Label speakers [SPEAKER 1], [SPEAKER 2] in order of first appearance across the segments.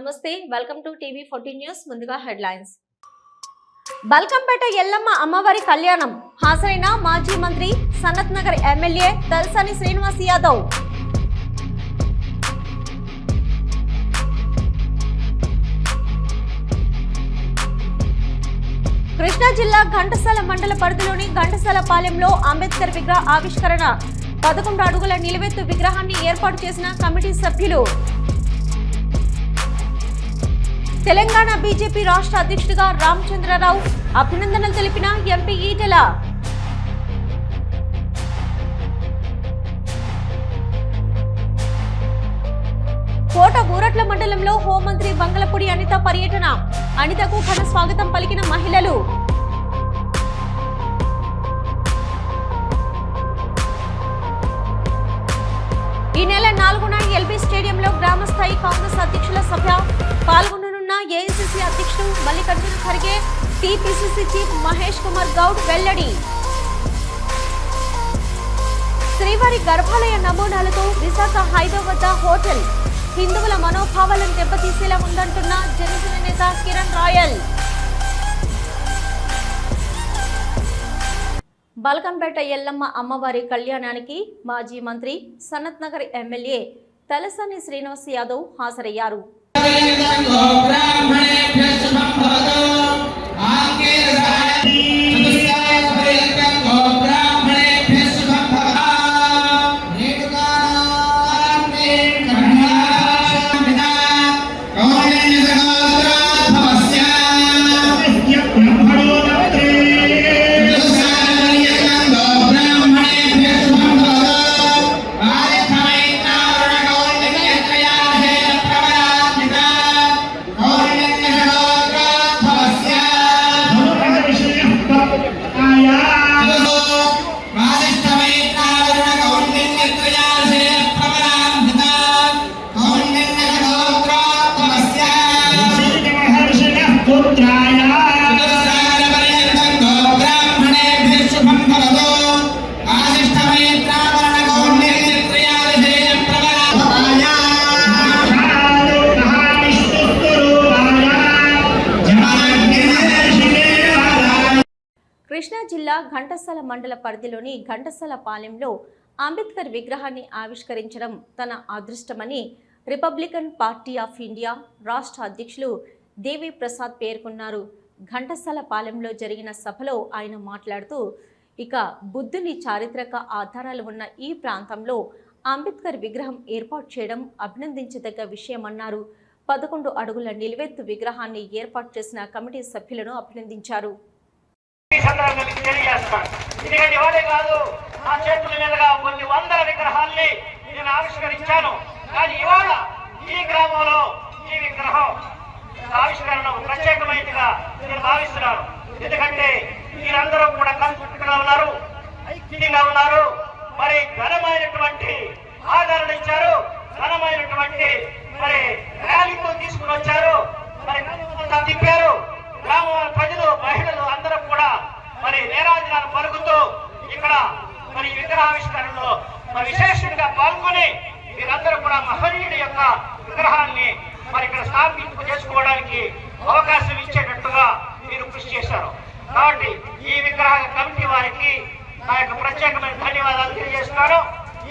[SPEAKER 1] నమస్తే welcome to TV fourteen news ముందుగా headlines Balkampet Yellamma అమ్మవారి కళ్యాణం. హాజరైన మాజీ మంత్రి సనత్ నగర్ ఎమ్మెల్యే తలసాని శ్రీనివాస్ యాదవ్. కృష్ణా జిల్లా ఘంటసాల మండల పరిధిలోని ఘంటసాల పాలెంలో అంబేద్కర్ విగ్రహ ఆవిష్కరణ. పదకొండు అడుగుల నిలువెత్తు విగ్రహాన్ని ఏర్పాటు చేసిన కమిటీ సభ్యులు. తెలంగాణ బీజేపీ రాష్ట్ర అధ్యక్షుడిగా రామచంద్రరావు అభినందనలు తెలిపిన ఎంపీ ఈటెల. కోట ఊరట్ల మండలంలో హోంమంత్రి బంగళపూడి అనిత పర్యటన. అనితకు ఘన స్వాగతం పలికిన మహిళలు. ఈ నెల నాలుగున ఎల్బీ స్టేడియంలో గ్రామ స్థాయి కాంగ్రెస్ అధ్యక్షుల సభ పాల్గొన్న ఏఐసిసి అధ్యక్షుడు మల్లికార్జున ఖర్గే టీపీసీసీ చీఫ్ మహేష్ కుమార్ గౌడ్ వెల్లడి. శ్రీవారి గర్భాలయ నమూనాలతో విశాఖ హైదరాబాద్ హోటల్. హిందువుల మనోభావాలను దెబ్బతీసేలా ఉందంటున్న జనసేన నేత కిరణ్ రాయల్. బల్కంపేట ఎల్లమ్మ అమ్మవారి కళ్యాణానికి మాజీ మంత్రి సనత్ నగర్ ఎమ్మెల్యే తలసాని శ్రీనివాస్ యాదవ్ హాజరయ్యారు. కృష్ణా జిల్లా ఘంటసాల మండల పరిధిలోని ఘంటసాల పాలెంలో అంబేద్కర్ విగ్రహాన్ని ఆవిష్కరించడం తన అదృష్టమని రిపబ్లికన్ పార్టీ ఆఫ్ ఇండియా రాష్ట్ర అధ్యక్షులు దేవి ప్రసాద్ పేర్కొన్నారు. ఘంటసాల పాలెంలో జరిగిన సభలో ఆయన మాట్లాడుతూ ఇక బుద్ధుని చారిత్రక ఆధారాలు ఉన్న ఈ ప్రాంతంలో అంబేద్కర్ విగ్రహం ఏర్పాటు చేయడం అభినందించదగ్గ విషయమన్నారు. పదకొండు అడుగుల నిలువెత్తు విగ్రహాన్ని ఏర్పాటు చేసిన కమిటీ సభ్యులను అభినందించారు.
[SPEAKER 2] ఈ సందర్భంగా మీకు తెలియజేస్తాను ఎందుకంటే ఇవాళే కాదు నా చేతుల మీదుగా కొన్ని వందల విగ్రహాల్ని నేను ఆవిష్కరించాను. కానీ ఇవాళ ఈ గ్రామంలో ఈ విగ్రహం ఆవిష్కరణ ప్రత్యేకమైనదిగా నేను భావిస్తున్నాను ఎందుకంటే మీరందరూ కూడా కన్ఫర్ట్గా ఉన్నారు ఐక్యంగా ఉన్నారు మరి ఘనమైనటువంటి ఆదరణ ఇచ్చారు ఘనమైనటువంటి మరి ర్యాలీతో తీసుకుని వచ్చారు. మరి తిప్పారు గ్రామ ప్రజలు మహిళలు అందరూ కూడా మరి నేరాజనాలు పలుకుతూ ఇక్కడ మరి విగ్రహావిష్కరణలో మరి విశేషంగా పాల్గొని మీరందరూ కూడా మహనీయుడి యొక్క విగ్రహాన్ని మరి ఇక్కడ స్థాపింపు చేసుకోవడానికి అవకాశం ఇచ్చేటట్టుగా మీరు కృషి చేశారు. కాబట్టి ఈ విగ్రహ కమిటీ వారికి నా యొక్క ప్రత్యేకమైన ధన్యవాదాలు తెలియజేస్తున్నాను.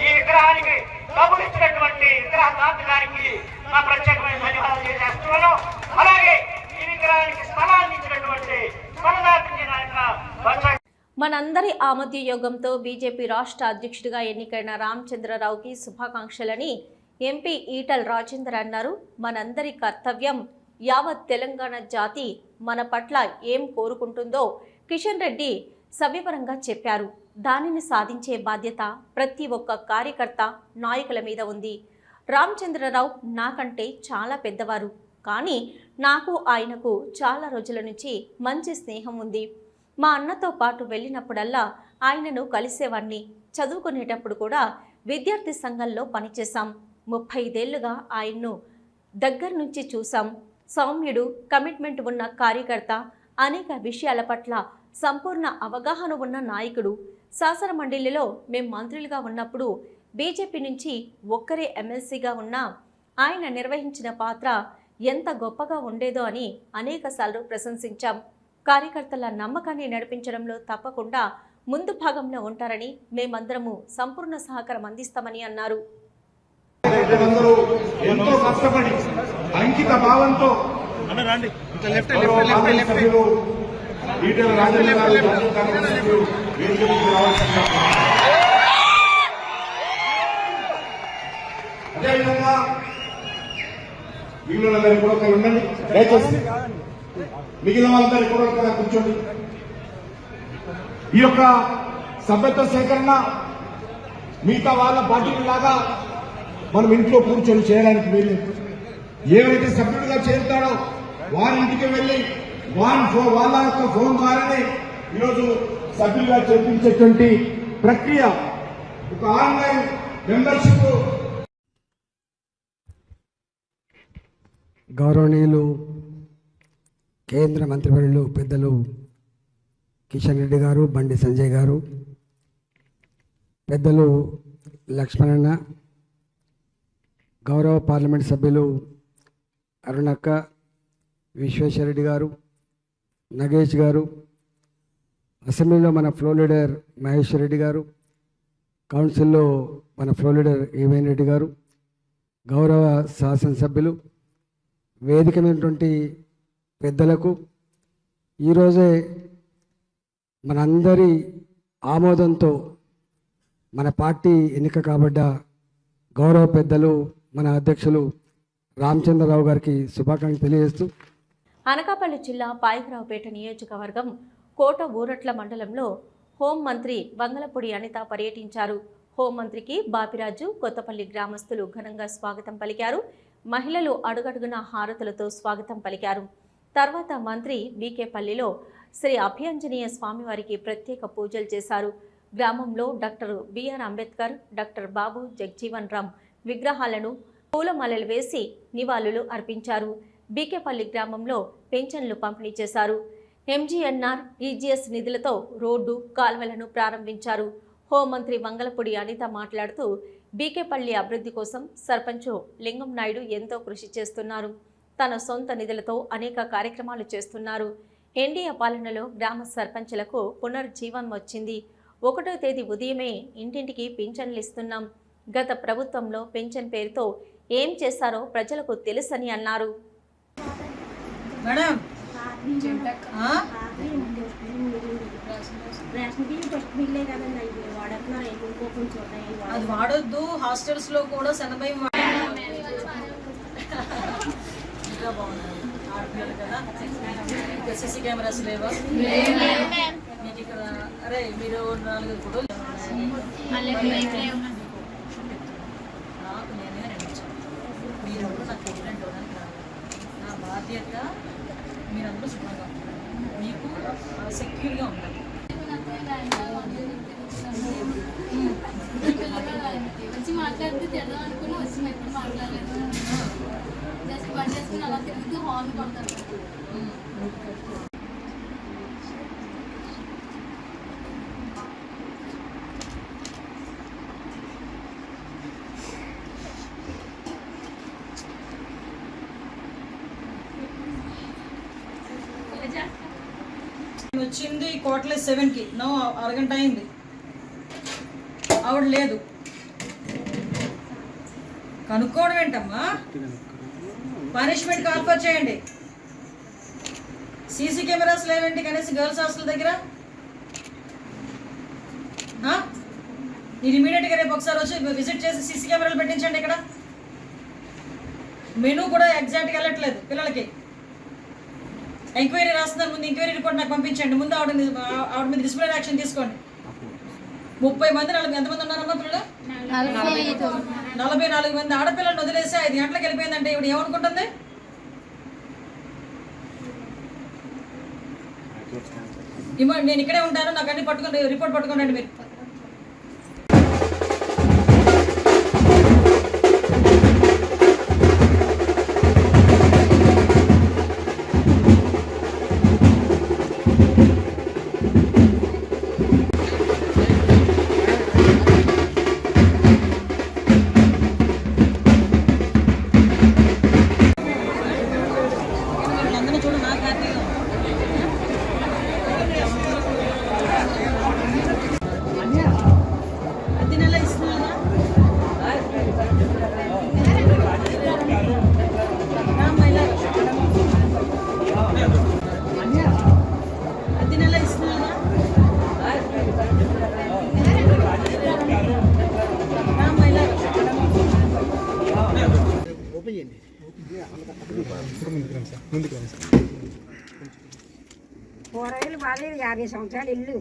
[SPEAKER 2] ఈ విగ్రహానికి డబ్బులు ఇచ్చినటువంటి విగ్రహదాత గారికి నా ప్రత్యేకమైన ధన్యవాదాలు తెలియజేస్తున్నాను. అలాగే స్థలాన్ని ఇచ్చినటువంటి
[SPEAKER 1] మనందరి ఆమద్యయోగంతో బీజేపీ రాష్ట్ర అధ్యక్షుడిగా ఎన్నికైన రామచంద్రరావుకి శుభాకాంక్షలని ఎంపీ ఈటల్ రాజేందర్ అన్నారు. మనందరి కర్తవ్యం యావత్ తెలంగాణ జాతి మన పట్ల ఏం కోరుకుంటుందో కిషన్ రెడ్డి సవివరంగా చెప్పారు. దానిని సాధించే బాధ్యత ప్రతి ఒక్క కార్యకర్త నాయకుల మీద ఉంది. రామచంద్రరావు నాకంటే చాలా పెద్దవారు. కానీ నాకు ఆయనకు చాలా రోజుల నుంచి మంచి స్నేహం ఉంది. మా అన్నతో పాటు వెళ్ళినప్పుడల్లా ఆయనను కలిసేవాణ్ణి. చదువుకునేటప్పుడు కూడా విద్యార్థి సంఘంలో పనిచేశాం. ముప్పై ఐదేళ్ళుగా ఆయన్ను దగ్గర నుంచి చూసాం సౌమ్యుడు కమిట్మెంట్ ఉన్న కార్యకర్త అనేక విషయాల పట్ల సంపూర్ణ అవగాహన ఉన్న నాయకుడు. శాసన మండలిలో మేం మంత్రులుగా ఉన్నప్పుడు బీజేపీ నుంచి ఒక్కరే ఎమ్మెల్సీగా ఉన్నా ఆయన నిర్వహించిన పాత్ర ఎంత గొప్పగా ఉండేదో అని అనేకసార్లు ప్రశంసించాం. కార్యకర్తల నమ్మకాన్ని నడిపించడంలో తప్పకుండా ముందు భాగంలో ఉంటారని మేమందరము సంపూర్ణ సహకారం అందిస్తామని అన్నారు.
[SPEAKER 3] అందరూ ఎంతో కష్టపడి అంకిత భావంతో గౌరవ పార్లమెంట్ సభ్యులు ఈటెల రాజేంద్ర గారు జాతీయ కాంగ్రెస్ సభ్యులు వేదిక మీదకి రావాల్సిందిగా అదేవిధంగా మిగిలిన వాళ్ళందరూ కూడా ఒకరు ఉండండి. దయచేసి మిగిలిన వాళ్ళందరూ కూడా ఒకరు కూర్చోండి. ఈ యొక్క సభ్యత్వ సేకరణ మిగతా వాళ్ళ పార్టీల లాగా మనం ఇంట్లో కూర్చొని చేయడానికి వీలు ఏవైతే సభ్యుడిగా చేరుతాడో వారి ఇంటికి వెళ్ళి వారి ఫో- వాళ్ళ యొక్క ఫోన్ ద్వారానే ఈరోజు సభ్యులుగా చేపించేటువంటి ప్రక్రియ. ఒక ఆన్లైన్ మెంబర్షిప్
[SPEAKER 4] గౌరవనీయులు కేంద్ర మంత్రివర్యులు పెద్దలు కిషన్ రెడ్డి గారు బండి సంజయ్ గారు పెద్దలు లక్ష్మణన్న గౌరవ పార్లమెంట్ సభ్యులు అరుణక్క విశ్వేశ్వరరెడ్డి గారు నగేష్ గారు అసెంబ్లీలో మన ఫ్లో లీడర్ మహేశ్వర్ రెడ్డి గారు కౌన్సిల్లో మన ఫ్లో లీడర్ ఈవెన్ రెడ్డి గారు గౌరవ శాసనసభ్యులు వేదిక మీదటువంటి పెద్దలకు ఈరోజే మనందరి ఆమోదంతో మన పార్టీ ఎన్నిక కాబడ్డ గౌరవ పెద్దలు మన అధ్యక్షులు రామచంద్రరావు గారికి శుభాకాంక్షలు తెలియజేస్తూ
[SPEAKER 1] అనకాపల్లి జిల్లా పాయకరావుపేట నియోజకవర్గం కోట ఊరట్ల మండలంలో హోంమంత్రి వంగలపూడి అనిత పర్యటించారు. హోంమంత్రికి బాపిరాజు కొత్తపల్లి గ్రామస్తులు ఘనంగా స్వాగతం పలికారు. మహిళలు అడుగడుగున హారతులతో స్వాగతం పలికారు. తర్వాత మంత్రి బీకేపల్లిలో శ్రీ అభ్యంజనీయ స్వామివారికి ప్రత్యేక పూజలు చేశారు. గ్రామంలో doctor B R Ambedkar doctor Babu Jagjivan Ram విగ్రహాలను పూలమాలలు వేసి నివాళులు అర్పించారు. బీకేపల్లి గ్రామంలో పెన్షన్లు పంపిణీ చేశారు. ఎంజీఎన్ఆర్ ఈజీఎస్ నిధులతో రోడ్డు కాల్వలను ప్రారంభించారు. హోంమంత్రి వంగలపూడి అనిత మాట్లాడుతూ బీకేపల్లి అభివృద్ధి కోసం సర్పంచ్ లింగం నాయుడు ఎంతో కృషి చేస్తున్నారు. తన సొంత నిధులతో అనేక కార్యక్రమాలు చేస్తున్నారు. ఎన్డీఏ పాలనలో గ్రామ సర్పంచులకు పునర్జీవం వచ్చింది. ఒకటో తేదీ ఉదయమే ఇంటింటికి పింఛన్లు ఇస్తున్నాం. గత ప్రభుత్వంలో పెన్షన్ పేరుతో ఏం చేశారో ప్రజలకు తెలుసని అన్నారు.
[SPEAKER 5] మేడం?
[SPEAKER 6] రేషన్ బియ్యం ఫస్ట్ బిల్లే కదండి అవి వాడుతున్నారు ఇంకో కొంచెం ఉన్నాయి
[SPEAKER 5] అది వాడొద్దు. హాస్టల్స్లో కూడా శనభయం ఇంకా బాగుంది. ఆడపిల్లలు కదా? ఇంకా సీసీ కెమెరాస్ లేవా? మీకు ఇక్కడ అరే మీరు నాలుగు కూడా నాకు నేనే నిర్ణయించాను మీరెవరు నాకు రాదు నా బాధ్యత మీరందరూ శుభ్రంగా మీకు సెక్యూర్గా ఉండాలి. వచ్చింది కోట్లే సెవెన్కి. నో అరగంట అయింది. ఆవిడ లేదు. కనుక్కోవడం ఏంటమ్మా? పనిష్మెంట్ కాల్ఫర్ చేయండి. సీసీ కెమెరాస్ లేవేంటి కనీసం గర్ల్స్ హాస్టల్ దగ్గర? మీరు ఇమీడియట్గా రేపు ఒకసారి వచ్చి విజిట్ చేసి సీసీ కెమెరాలు పెట్టించండి ఇక్కడ. మెనూ కూడా ఎగ్జాక్ట్గా వెళ్ళట్లేదు పిల్లలకి. ఎంక్వైరీ రాస్తున్నారు. ముందు ఎంక్వైరీ రిపోర్ట్ నాకు పంపించండి. ముందు ఆవిడ మీద ఆవిడ మీద డిసిప్లినరీ యాక్షన్ తీసుకోండి. ముప్పై మంది నలభై ఎంతమంది ఉన్నారమ్మా పిల్లలు? నలభై నాలుగు మంది ఆడపిల్లలను వదిలేసి ఐదు గంటలకు వెళ్ళిపోయిందంటే ఇవిడ ఏమనుకుంటుంది? నేను ఇక్కడే ఉంటాను. నాకు అన్ని పట్టుకుని రిపోర్ట్ పట్టుకోండి మీరు.
[SPEAKER 7] యాభై సంవత్సరాలు ఇల్లు.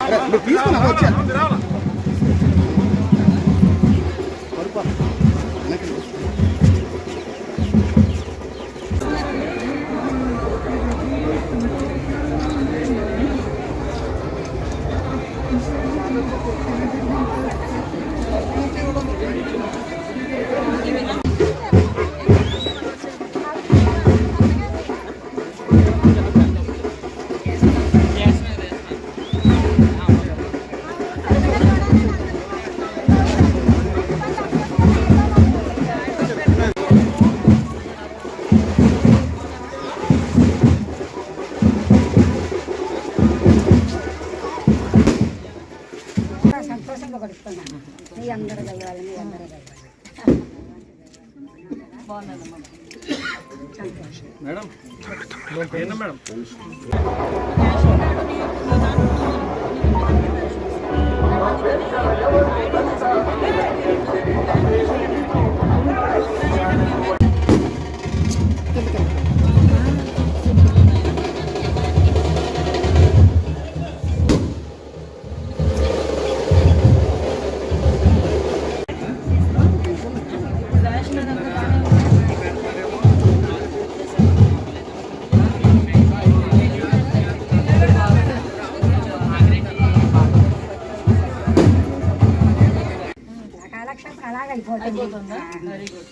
[SPEAKER 7] చాలా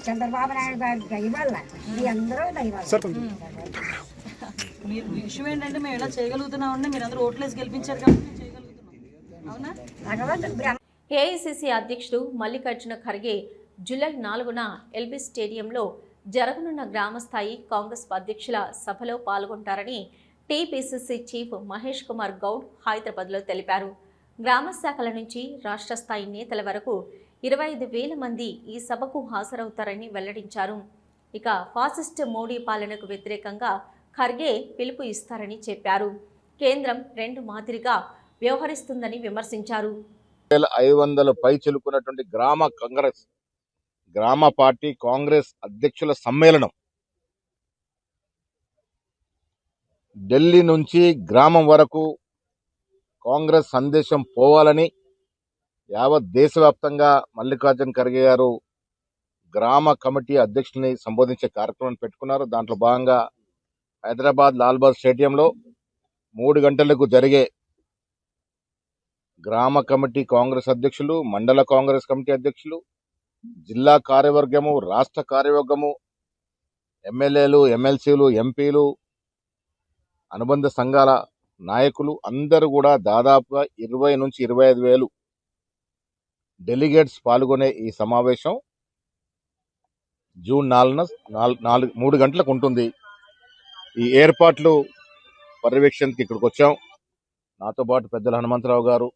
[SPEAKER 7] చంద్రబాబు నాయుడు గారి దయ వల్ల మీ అందరూ దైవాలు
[SPEAKER 5] మీరు విషయం ఏంటంటే మేము ఎలా చేయగలుగుతున్నాం అంటే మీరు అందరూ ఓట్లేసి గెలిపించారు కాబట్టి మేము చేయగలుగుతున్నాం. అవునా?
[SPEAKER 7] భగవంతుడు బ్రహ్మ
[SPEAKER 1] ఏఐసిసి అధ్యక్షుడు మల్లికార్జున ఖర్గే జూలై నాలుగున ఎల్బీ స్టేడియంలో జరగనున్న గ్రామస్థాయి కాంగ్రెస్ అధ్యక్షుల సభలో పాల్గొంటారని టీపీసీసీ చీఫ్ మహేష్ కుమార్ గౌడ్ హైదరాబాద్లో తెలిపారు. గ్రామ శాఖల నుంచి రాష్ట్ర స్థాయి నేతల వరకు ఇరవై ఐదు వేల మంది ఈ సభకు హాజరవుతారని వెల్లడించారు. ఇక ఫాసిస్ట్ మోడీ పాలనకు వ్యతిరేకంగా ఖర్గే పిలుపు ఇస్తారని చెప్పారు. కేంద్రం రెండు మాదిరిగా వ్యవహరిస్తుందని విమర్శించారు.
[SPEAKER 8] ఐదు వందల పై చెలుకున్నటువంటి గ్రామ కాంగ్రెస్ గ్రామ పార్టీ కాంగ్రెస్ అధ్యక్షుల సమ్మేళనం. ఢిల్లీ నుంచి గ్రామం వరకు కాంగ్రెస్ సందేశం పోవాలని యావత్ దేశవ్యాప్తంగా మల్లికార్జున ఖర్గే గారు గ్రామ కమిటీ అధ్యక్షుల్ని సంబోధించే కార్యక్రమాన్ని పెట్టుకున్నారు. దాంట్లో భాగంగా హైదరాబాద్ లాల్బాగ్ స్టేడియంలో మూడు గంటలకు జరిగే గ్రామ కమిటీ కాంగ్రెస్ అధ్యక్షులు మండల కాంగ్రెస్ కమిటీ అధ్యక్షులు జిల్లా కార్యవర్గము రాష్ట్ర కార్యవర్గము ఎమ్మెల్యేలు ఎమ్మెల్సీలు ఎంపీలు అనుబంధ సంఘాల నాయకులు అందరూ కూడా దాదాపుగా ఇరవై నుంచి ఇరవై ఐదు వేలు డెలిగేట్స్ పాల్గొనే ఈ సమావేశం జూన్ నాలుగున నాలుగు నాలుగు మూడు గంటలకు ఉంటుంది. ఈ ఏర్పాట్లు పర్యవేక్షణకి ఇక్కడికి వచ్చాం. నాతో పాటు పెద్దల హనుమంతరావు గారు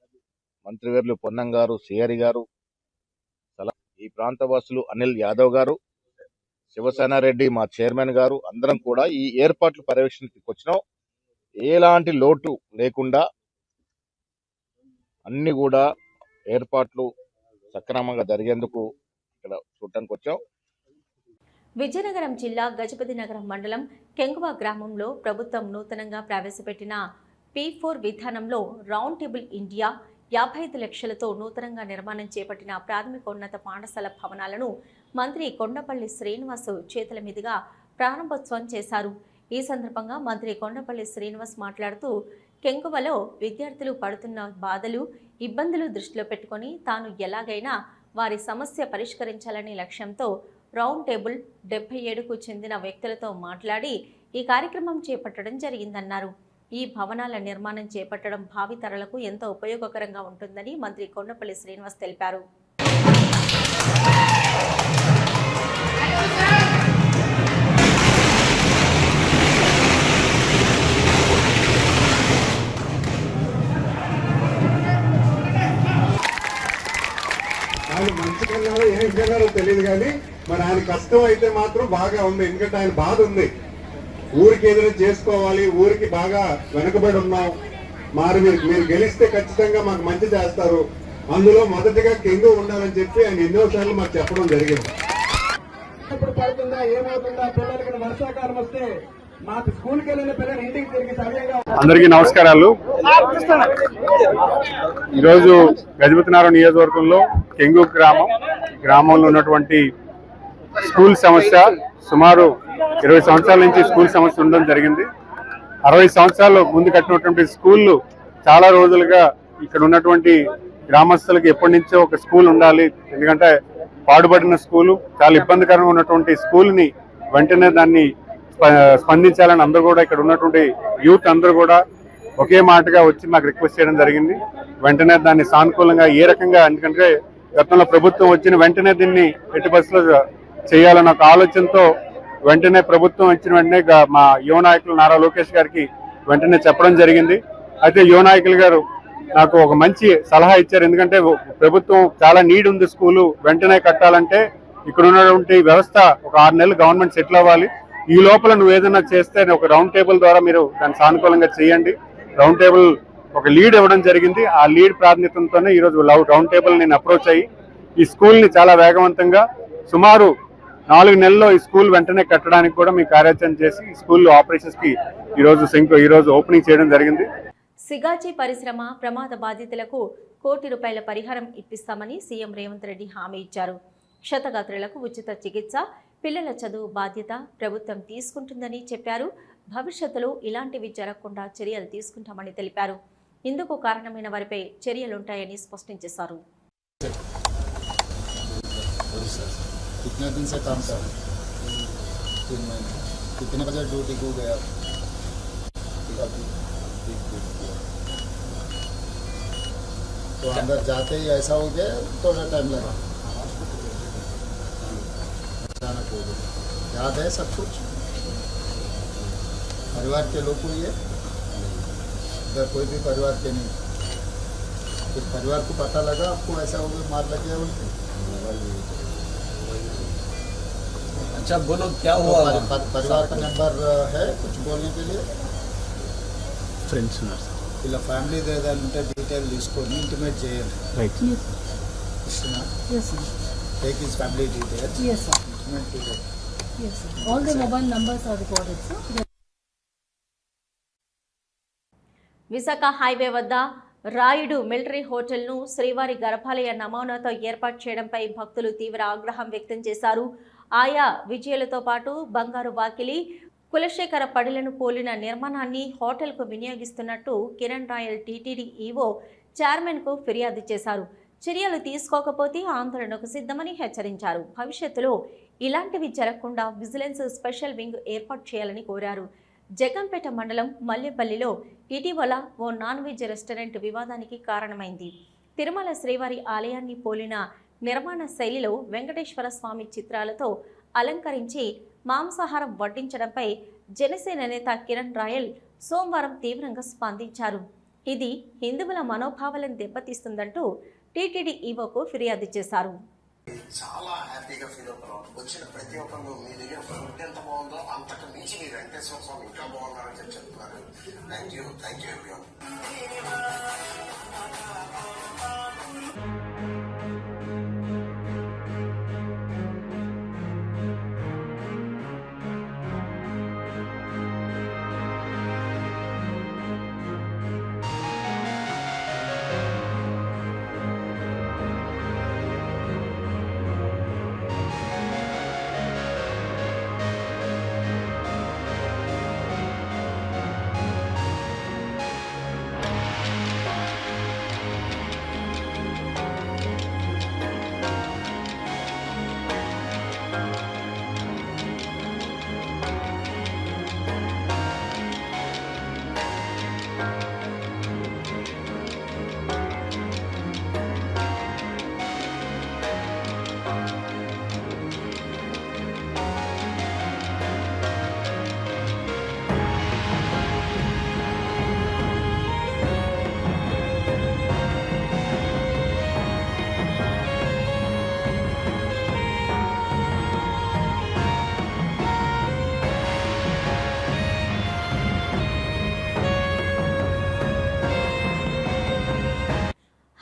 [SPEAKER 8] మంత్రివేర్లు పొన్నం గారు సిఆరి గారు ఈ ప్రాంత వాసులు అనిల్ యాదవ్ గారు శివసేన రెడ్డి మా చైర్మన్ గారు అందరం కూడా ఈ ఏర్పాట్లు పర్యవేక్షణకి వచ్చినాం ఎలాంటి లోటు లేకుండా అన్ని కూడా ఏర్పాట్లు సక్రమంగా జరిగేందుకు ఇక్కడ చూడటానికి వచ్చాం.
[SPEAKER 1] విజయనగరం జిల్లా గజపతి నగరం మండలం కెంగువ గ్రామంలో ప్రభుత్వం నూతనంగా ప్రవేశపెట్టిన పీ ఫోర్ విధానంలో రౌండ్ టేబుల్ ఇండియా యాభై ఐదు లక్షలతో నూతనంగా నిర్మాణం చేపట్టిన ప్రాథమికోన్నత పాఠశాల భవనాలను మంత్రి కొండపల్లి శ్రీనివాస్ చేతుల మీదుగా ప్రారంభోత్సవం చేశారు. ఈ సందర్భంగా మంత్రి కొండపల్లి శ్రీనివాస్ మాట్లాడుతూ కెంకువలో విద్యార్థులు పడుతున్న బాధలు ఇబ్బందులు దృష్టిలో పెట్టుకొని తాను ఎలాగైనా వారి సమస్య పరిష్కరించాలనే లక్ష్యంతో రౌండ్ టేబుల్ డెబ్బై ఏడుకు చెందిన వ్యక్తులతో మాట్లాడి ఈ కార్యక్రమం చేపట్టడం జరిగిందన్నారు. ఈ భవనాల నిర్మాణం చేపట్టడం భావితరాలకు ఎంతో ఉపయోగకరంగా ఉంటుందని మంత్రి కొండపల్లి శ్రీనివాస్ తెలిపారు.
[SPEAKER 3] కానీ మరి ఆయన కష్టం అయితే మాత్రం బాగా ఉంది. ఎందుకంటే ఆయన బాధ ఉంది. ఊరికి ఏదైనా చేసుకోవాలి ఊరికి బాగా వెనకబడి ఉన్నాం. మరి మీరు మీరు గెలిస్తే ఖచ్చితంగా మాకు మంచి చేస్తారు. అందులో మొదటిగా కింగ్ ఉండాలని చెప్పి ఆయన ఎన్నోసార్లు మాకు చెప్పడం జరిగింది. ఎప్పుడు పడుతుందా ఏమవుతుందా? పిల్లలకి వర్షాకాలం వస్తే
[SPEAKER 9] అందరికీ నమస్కారాలు. ఈరోజు గజపతినారాయణ నియోజకవర్గంలో కెంగు గ్రామం గ్రామంలో ఉన్నటువంటి స్కూల్ సమస్య సుమారు ఇరవై సంవత్సరాల నుంచి స్కూల్ సమస్య ఉండడం జరిగింది. అరవై సంవత్సరాలు ముందు కట్టినటువంటి స్కూళ్ళు చాలా రోజులుగా ఇక్కడ ఉన్నటువంటి గ్రామస్తులకు ఎప్పటి నుంచో ఒక స్కూల్ ఉండాలి. ఎందుకంటే పాడుపడిన స్కూలు చాలా ఇబ్బందికరంగా ఉన్నటువంటి స్కూల్ని వెంటనే దాన్ని స్పందించాలని అందరూ కూడా ఇక్కడ ఉన్నటువంటి యూత్ అందరూ కూడా ఒకే మాటగా వచ్చి మాకు రిక్వెస్ట్ చేయడం జరిగింది. వెంటనే దాన్ని సానుకూలంగా ఏ రకంగా ఎందుకంటే గతంలో ప్రభుత్వం వచ్చిన వెంటనే దీన్ని ఎట్టి బస్సులో చేయాలన్న ఒక ఆలోచనతో వెంటనే ప్రభుత్వం వచ్చిన వెంటనే మా యువ నాయకులు నారా లోకేష్ గారికి వెంటనే చెప్పడం జరిగింది. అయితే యువ నాయకులు గారు నాకు ఒక మంచి సలహా ఇచ్చారు. ఎందుకంటే ప్రభుత్వం చాలా నీడ్ ఉంది స్కూలు. వెంటనే కట్టాలంటే ఇక్కడ ఉన్నటువంటి వ్యవస్థ ఒక ఆరు నెలలు గవర్నమెంట్ సెటిల్ అవ్వాలి. ఈ లోపల నువ్వు ఏదైనా చేస్తే ఒక రౌండ్ టేబుల్ ద్వారా మీరు దాన్ని సానుకూలంగా చేయండి. రౌండ్ టేబుల్ ఒక లీడ్ ఇవ్వడం జరిగింది. ఆ లీడ్ ప్రాతినిధ్యంతోనే ఈరోజు లవ్- రౌండ్ టేబుల్ నేను అప్రోచ్ అయ్యి ఈ స్కూల్ని చాలా వేగవంతంగా సుమారు నాలుగు నెలల్లో ఈ స్కూల్ వెంటనే కట్టడానికి కూడా మీ కార్యాచరణ చేసి ఈ స్కూల్ ఆపరేషన్స్కి ఈరోజు రోజు శంకు ఓపెనింగ్ చేయడం జరిగింది.
[SPEAKER 1] సిగాచి పరిశ్రమ ప్రమాద బాధితులకు కోటి రూపాయల పరిహారం ఇప్పిస్తామని సీఎం రేవంత్ రెడ్డి హామీ ఇచ్చారు. క్షతగాత్రులకు ఉచిత చికిత్స పిల్లల చదువు బాధ్యత ప్రభుత్వం తీసుకుంటుందని చెప్పారు భవిష్యత్తులో ఇలాంటివి జరగకుండా చర్యలు తీసుకుంటామని తెలిపారు ఇందుకు కారణమైన వారిపై చర్యలుంటాయని స్పష్టం చేశారు
[SPEAKER 10] कितने दिन से काम कर रहे हैं? तीन महीने कितने बजे ड्यूटी को गया अभी? तो अंदर जाते ही ऐसा हो गया थोड़ा टाइम लगा याद है सब कुछ परिवार के लोग को ये इधर कोई भी परिवार के नहीं कुछ परिवार को पता लगा आपको ऐसा हो गया मार लग गया उनके
[SPEAKER 11] अच्छा बोलो क्या
[SPEAKER 10] तो
[SPEAKER 11] हुआ
[SPEAKER 10] परि- परि- परिवार का नंबर है कुछ बोलने के लिए
[SPEAKER 11] ఫ్రెండ్స్
[SPEAKER 10] ఇలా ఫ్యామిలీ ఏదంటే డీటెయిల్ తీసుకొని ఇంటిమేట్ చేయండి
[SPEAKER 11] రైట్
[SPEAKER 10] ఇస్తున్నా take his family details
[SPEAKER 5] Yes, sir. All the mobile numbers are recorded, sir.
[SPEAKER 1] Visakha highway వద్ద రాయుడు మిలిటరీ హోటల్ను శ్రీవారి గర్భాలయ నమూనాతో ఏర్పాటు చేయడంపై భక్తులు తీవ్ర ఆగ్రహం వ్యక్తం చేశారు ఆయా విజయాలతో పాటు బంగారు వాకిలి కులశేఖర పడులను పోలిన నిర్మాణాన్ని హోటల్కు వినియోగిస్తున్నట్టు కిరణ్ రాయల్ టీటీడీ ఈవో చైర్మన్కు ఫిర్యాదు చేశారు చర్యలు తీసుకోకపోతే ఆందోళనకు సిద్ధమని హెచ్చరించారు భవిష్యత్తులో ఇలాంటివి జరగకుండా విజిలెన్స్ స్పెషల్ వింగ్ ఏర్పాటు చేయాలని కోరారు. జగంపేట మండలం మల్లెపల్లిలో ఇటీవల ఓ నాన్ వెజ్ రెస్టారెంట్ వివాదానికి కారణమైంది. తిరుమల శ్రీవారి ఆలయాన్ని పోలిన నిర్మాణ శైలిలో వెంకటేశ్వర స్వామి చిత్రాలతో అలంకరించి మాంసాహారం వడ్డించడంపై జనసేన నేత కిరణ్ రాయల్ సోమవారం తీవ్రంగా స్పందించారు. ఇది హిందువుల మనోభావాలను దెబ్బతీస్తుందంటూ టీటీడీ ఈవోకు ఫిర్యాదు చేశారు.
[SPEAKER 12] చాలా హ్యాపీగా ఫీల్ అవుతున్నాం. వచ్చిన ప్రతి ఒక్కరు మీ దగ్గర ఫుడ్ ఎంత బాగుందో అంతకు మించి మీ వెంకటేశ్వర స్వామి ఇంకా బాగున్నారని చెప్పి చెప్తున్నారు. Thank you thank you everyone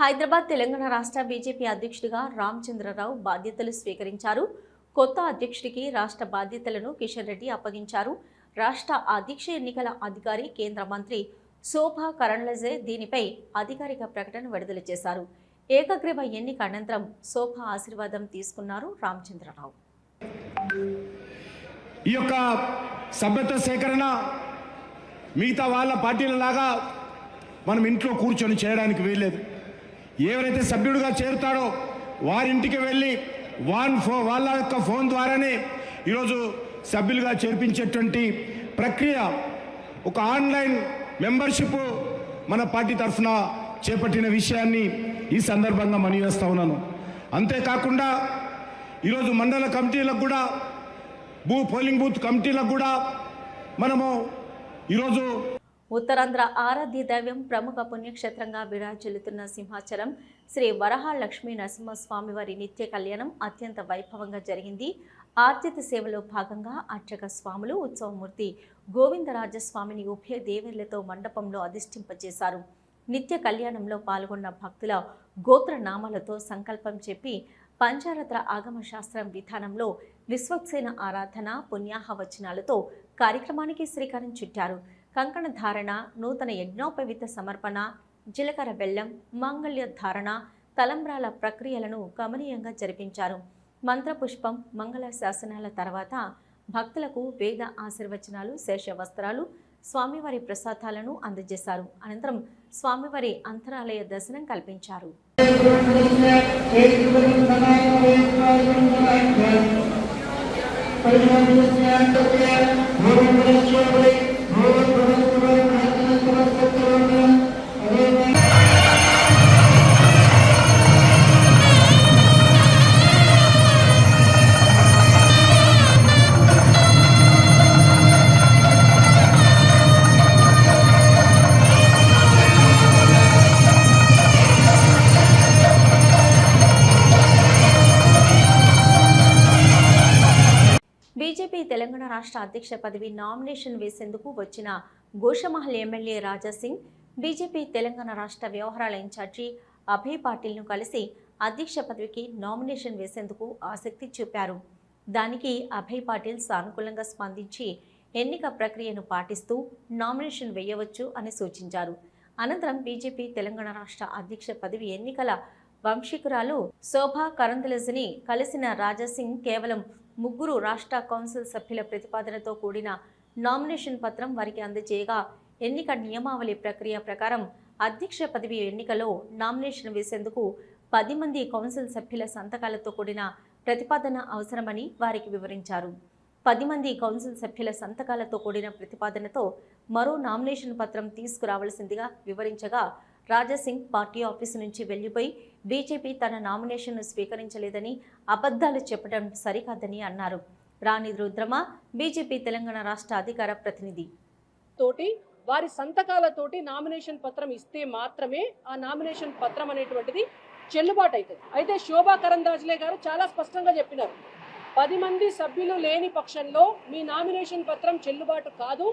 [SPEAKER 1] Hyderabad Telangana రాష్ట్ర బీజేపీ అధ్యక్షుడిగా రామచంద్రరావు బాధ్యతలు స్వీకరించారు. కొత్త అధ్యక్షుడికి రాష్ట్ర బాధ్యతలను కిషన్ రెడ్డి అప్పగించారు. రాష్ట్ర అధ్యక్ష ఎన్నికల అధికారి కేంద్ర మంత్రి శోభా కరణ్లజే దీనిపై అధికారిక ప్రకటన విడుదల చేశారు. ఏకగ్రీవ ఎన్నిక అనంతరం శోభా ఆశీర్వాదం తీసుకున్నారు రామచంద్రరావు.
[SPEAKER 3] ఈ యొక్క సభ్యత్వ సేకరణ మిగతా వాళ్ళ పార్టీలలాగా మనం ఇంట్లో కూర్చొని చేయడానికి వీల్లేదు. ఎవరైతే సభ్యుడిగా చేరుతాడో వారింటికి వెళ్ళి వాన్ ఫో వాళ్ళ యొక్క ఫోన్ ద్వారానే ఈరోజు సభ్యులుగా చేర్పించేటువంటి ప్రక్రియ ఒక ఆన్లైన్ మెంబర్షిప్ మన పార్టీ తరఫున చేపట్టిన విషయాన్ని ఈ సందర్భంగా మనవేస్తా ఉన్నాను. అంతేకాకుండా ఈరోజు మండల కమిటీలకు కూడా భూ పోలింగ్ బూత్ కమిటీలకు కూడా మనము ఈరోజు
[SPEAKER 1] ఉత్తరాంధ్ర ఆరాధ్య దైవం ప్రముఖ పుణ్యక్షేత్రంగా విరాజిల్లుతున్న సింహాచలం శ్రీ వరహ లక్ష్మీ నరసింహస్వామి వారి నిత్య కళ్యాణం అత్యంత వైభవంగా జరిగింది. ఆర్జిత సేవలో భాగంగా అర్చక స్వాములు ఉత్సవమూర్తి గోవిందరాజస్వామిని ఉభయ దేవేళ్ళతో మండపంలో అధిష్ఠింపజేశారు. నిత్య కళ్యాణంలో పాల్గొన్న భక్తుల గోత్ర నామాలతో సంకల్పం చెప్పి పంచారత్ర ఆగమ శాస్త్రం విధానంలో విశ్వక్సేన ఆరాధన పుణ్యాహ వచనాలతో కార్యక్రమానికి శ్రీకారం చుట్టారు. కంకణ ధారణ నూతన యజ్ఞోపవిత సమర్పణ జీలకర్ర బెల్లం మాంగళ్య ధారణ తలంబ్రాల ప్రక్రియలను గమనీయంగా జరిపించారు. మంత్రపుష్పం మంగళ శాసనాల తర్వాత భక్తులకు వేద ఆశీర్వచనాలు శేష వస్త్రాలు స్వామివారి ప్రసాదాలను అందజేశారు. అనంతరం స్వామివారి అంతరాలయ దర్శనం కల్పించారు. బీజేపీ రాష్ట్ర అధ్యక్ష పదవి నామినేషన్ వేసేందుకు వచ్చిన గోషమహల్ ఎమ్మెల్యే రాజాసింగ్ బీజేపీ తెలంగాణ రాష్ట్ర వ్యవహారాల ఇన్ఛార్జి అభయ్ పాటిల్ను కలిసి అధ్యక్ష పదవికి నామినేషన్ వేసేందుకు ఆసక్తి చూపారు. దానికి అభయ్ పాటిల్ సానుకూలంగా స్పందించి ఎన్నిక ప్రక్రియను పాటిస్తూ నామినేషన్ వేయవచ్చు అని సూచించారు. అనంతరం బీజేపీ తెలంగాణ రాష్ట్ర అధ్యక్ష పదవి ఎన్నికల వంశీకురాలు శోభా కరందలజని కలిసిన రాజాసింగ్ కేవలం ముగ్గురు రాష్ట్ర కౌన్సిల్ సభ్యుల ప్రతిపాదనతో కూడిన నామినేషన్ పత్రం వారికి అందజేయగా ఎన్నిక నియమావళి ప్రక్రియ ప్రకారం అధ్యక్ష పదవి ఎన్నికలో నామినేషన్ వేసేందుకు పది మంది కౌన్సిల్ సభ్యుల సంతకాలతో కూడిన ప్రతిపాదన అవసరమని వారికి వివరించారు. పది మంది కౌన్సిల్ సభ్యుల సంతకాలతో కూడిన ప్రతిపాదనతో మరో నామినేషన్ పత్రం తీసుకురావాల్సిందిగా వివరించగా రాజాసింగ్ పార్టీ ఆఫీసు నుంచి వెళ్ళిపోయి బీజేపీ తన నామినేషన్ను స్వీకరించలేదని అబద్ధాలు చెప్పడం సరికాదని అన్నారు. రాణి రుద్రమ బీజేపీ తెలంగాణ రాష్ట్ర అధికార ప్రతినిధి.
[SPEAKER 13] తోటి వారి సంతకాలతోటి నామినేషన్ పత్రం ఇస్తే మాత్రమే ఆ నామినేషన్ పత్రం అనేటువంటిది చెల్లుబాటు అవుతుంది. అయితే శోభా కరందాజ్లే గారు చాలా స్పష్టంగా చెప్పినారు. పది మంది సభ్యులు లేని పక్షంలో మీ నామినేషన్ పత్రం చెల్లుబాటు కాదు.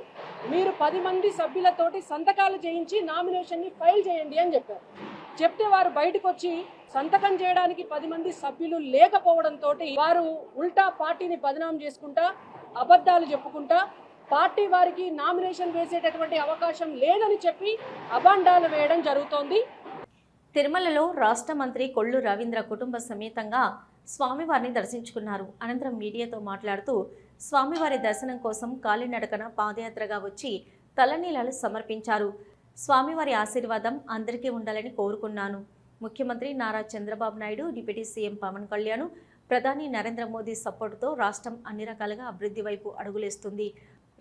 [SPEAKER 13] మీరు పది మంది సభ్యులతోటి సంతకాలు చేయించి నామినేషన్ని ఫైల్ చేయండి అని చెప్పారు. చెప్తే వారు బయటకు వచ్చి సంతకం చేయడానికి పది మంది సభ్యులు లేకపోవడంతో వారు ఉల్టా పార్టీని బదనాం చేసుకుంటా అబద్ధాలు చెప్పుకుంటా పార్టీ వారికి నామినేషన్ వేసేటటువంటి అవకాశం లేదని చెప్పి అబాండాలు వేయడం జరుగుతోంది.
[SPEAKER 1] తిరుమలలో రాష్ట్ర మంత్రి కొల్లు రవీంద్ర కుటుంబ సమేతంగా స్వామివారిని దర్శించుకున్నారు. అనంతరం మీడియాతో మాట్లాడుతూ స్వామివారి దర్శనం కోసం కాలినడకన పాదయాత్రగా వచ్చి తలనీలాలు సమర్పించారు. స్వామివారి ఆశీర్వాదం అందరికీ ఉండాలని కోరుకున్నాను. ముఖ్యమంత్రి నారా చంద్రబాబు నాయుడు డిప్యూటీ సీఎం పవన్ కళ్యాణ్ ప్రధాని నరేంద్ర మోదీ సపోర్టుతో రాష్ట్రం అన్ని రకాలుగా అభివృద్ధి వైపు అడుగులేస్తుంది.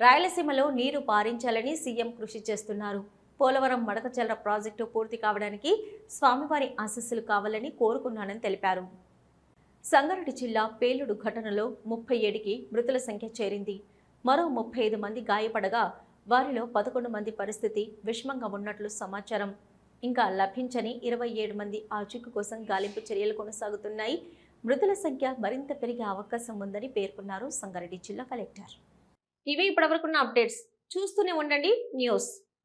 [SPEAKER 1] రాయలసీమలో నీరు పారించాలని సీఎం కృషి చేస్తున్నారు. పోలవరం మడకచల్ర ప్రాజెక్టు పూర్తి కావడానికి స్వామివారి ఆశీస్సులు కావాలని కోరుకున్నానని తెలిపారు. సంగారెడ్డి జిల్లా పేలుడు ఘటనలో ముప్పై ఏడుకి మృతుల సంఖ్య చేరింది. మరో ముప్పై ఐదు మంది గాయపడగా వారిలో పదకొండు మంది పరిస్థితి విషమంగా ఉన్నట్లు సమాచారం. ఇంకా లభించని ఇరవై ఏడు మంది ఆచూకీ కోసం గాలింపు చర్యలు కొనసాగుతున్నాయి. మృతుల సంఖ్య మరింత పెరిగే అవకాశం ఉందని పేర్కొన్నారు సంగారెడ్డి జిల్లా కలెక్టర్. ఇవి ఇప్పటివరకున్న అప్డేట్స్. చూస్తూనే ఉండండి. న్యూస్.